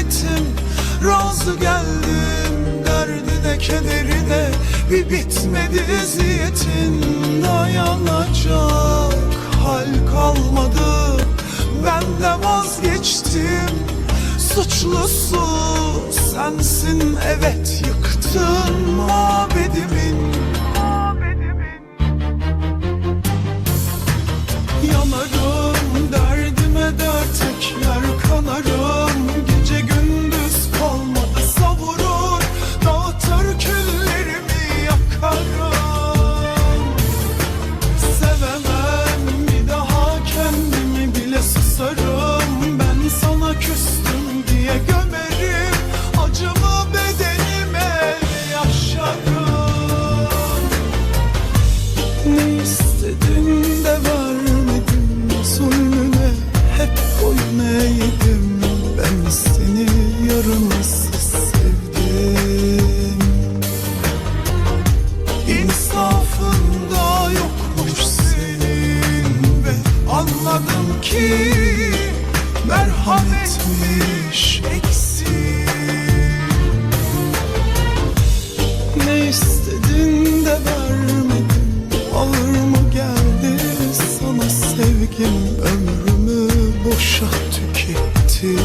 ettim. Razı geldim derdi de kederi de. Bir bitmedi eziyetin dayanacak hal kalmadı. Ben de vazgeçtim. Suçlusu sensin evet yıktın. mı? Nasıl ki merhametmiş eksik Ne istedin de vermedim Ağır mı geldi sana sevgim? Ömrümü boşa tüketti.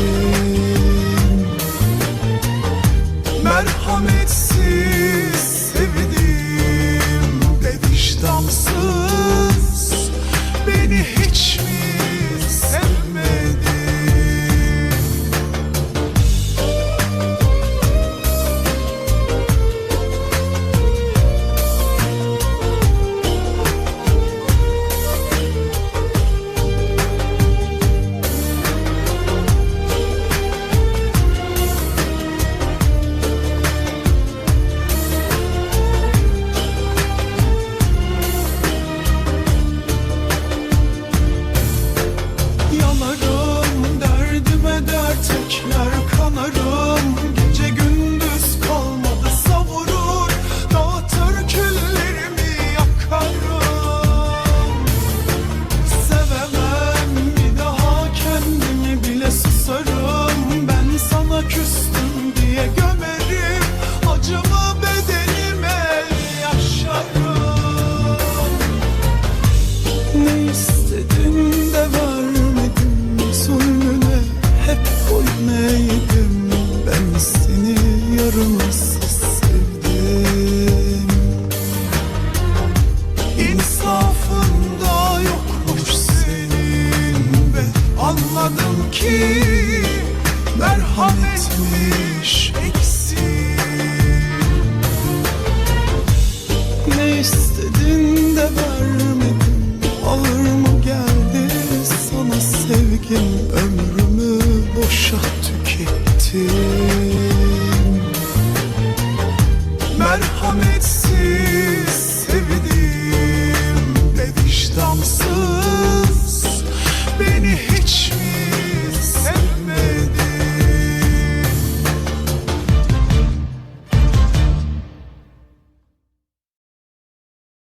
sevgim ömrümü boşa tükettim. Merhametsiz sevdim ve vicdansız. Beni hiç mi